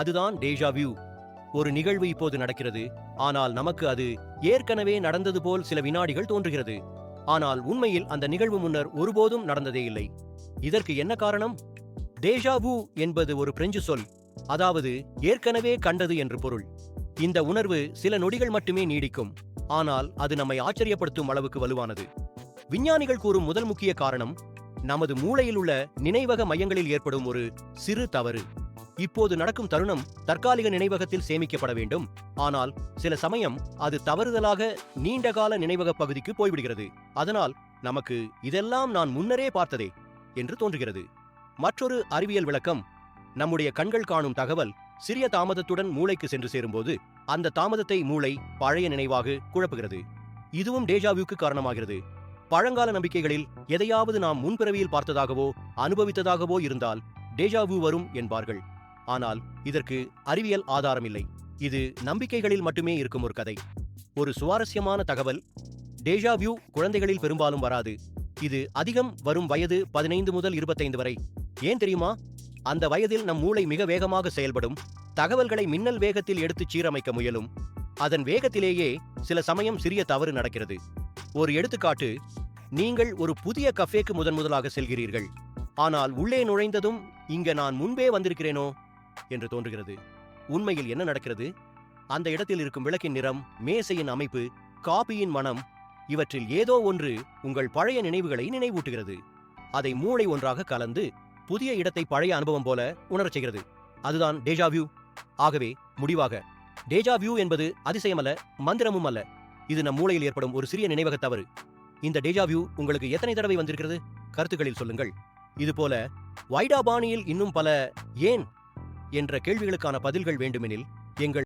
அதுதான் டேஜா வியூ ஒரு நிகழ்வு இப்போது நடக்கிறது. ஆனால் நமக்கு அது ஏற்கனவே நடந்தது போல் சில வினாடிகள் தோன்றுகிறது. ஆனால் உண்மையில் அந்த நிகழ்வு முன்னர் ஒருபோதும் நடந்ததே இல்லை. இதற்கு என்ன காரணம்? டேஜா வு என்பது ஒரு பிரெஞ்சு சொல். அதாவது ஏற்கனவே கண்டது என்று பொருள். இந்த உணர்வு சில நொடிகள் மட்டுமே நீடிக்கும். ஆனால் அது நம்மை ஆச்சரியப்படுத்தும் அளவுக்கு வலுவானது. விஞ்ஞானிகள் கூறும் முதல் முக்கிய காரணம் நமது மூளையில் உள்ள நினைவக மையங்களில் ஏற்படும் ஒரு சிறு தவறு. இப்போது நடக்கும் தருணம் தற்காலிக நினைவகத்தில் சேமிக்கப்பட வேண்டும். ஆனால் சில சமயம் அது தவறுதலாக நீண்டகால நினைவக பகுதிக்கு போய்விடுகிறது. அதனால் நமக்கு இதெல்லாம் நான் முன்னரே பார்த்ததே என்று தோன்றுகிறது. மற்றொரு அறிவியல் விளக்கம். நம்முடைய கண்கள் காணும் தகவல் சிறிய தாமதத்துடன் மூளைக்கு சென்று சேரும்போது அந்த தாமதத்தை மூளை பழைய நினைவாக குழப்புகிறது. இதுவும் டேஜாவியூக்கு காரணமாகிறது. பழங்கால நம்பிக்கைகளில் எதையாவது நாம் முன்பிறவியில் பார்த்ததாகவோ அனுபவித்ததாகவோ இருந்தால் டேஜாவு வரும் என்பார்கள். ஆனால் இதற்கு அறிவியல் ஆதாரம் இல்லை இது நம்பிக்கைகளில் மட்டுமே இருக்கும் ஒரு கதை. ஒரு சுவாரஸ்யமான தகவல். டேஜாவியூ குழந்தைகளில் பெரும்பாலும் வராது. இது அதிகம் வரும் வயது பதினைந்து முதல் இருபத்தைந்து வரை. ஏன் தெரியுமா? அந்த வயதில் நம் மூளை மிக வேகமாக செயல்படும். தகவல்களை மின்னல் வேகத்தில் எடுத்துச் சீரமைக்க முயலும். அதன் வேகத்திலேயே சில சமயம் சிறிய தவறு நடக்கிறது. ஒரு எடுத்துக்காட்டு நீங்கள் ஒரு புதிய கஃபேக்கு முதன் முதலாக செல்கிறீர்கள். ஆனால் உள்ளே நுழைந்ததும் இங்க நான் முன்பே வந்திருக்கிறேனோ? என்று தோன்றுகிறது. உண்மையில் என்ன நடக்கிறது? அந்த இடத்தில் இருக்கும் விளக்கின் நிறம் மேசையின் அமைப்பு காபியின் மனம் இவற்றில் ஏதோ ஒன்று உங்கள் பழைய நினைவுகளை நினைவூட்டுகிறது. அதை மூளை ஒன்றாக கலந்து புதிய இடத்தை பழைய அனுபவம் போல உணரச் செய்கிறது. அதுதான் டேஜா வியூ ஆகவே முடிவாக டேஜா வியூ என்பது அதிசயமல்ல மந்திரமும் அல்ல. இது நம் மூளையில் ஏற்படும் ஒரு சிறிய நினைவக தவறு. இந்த டேஜா வியூ உங்களுக்கு எத்தனை தடவை வந்திருக்கிறது? கருத்துக்களில் சொல்லுங்கள். இதுபோல வைடா பாணியில் இன்னும் பல ஏன் என்ற கேள்விகளுக்கான பதில்கள் வேண்டுமெனில் எங்கள்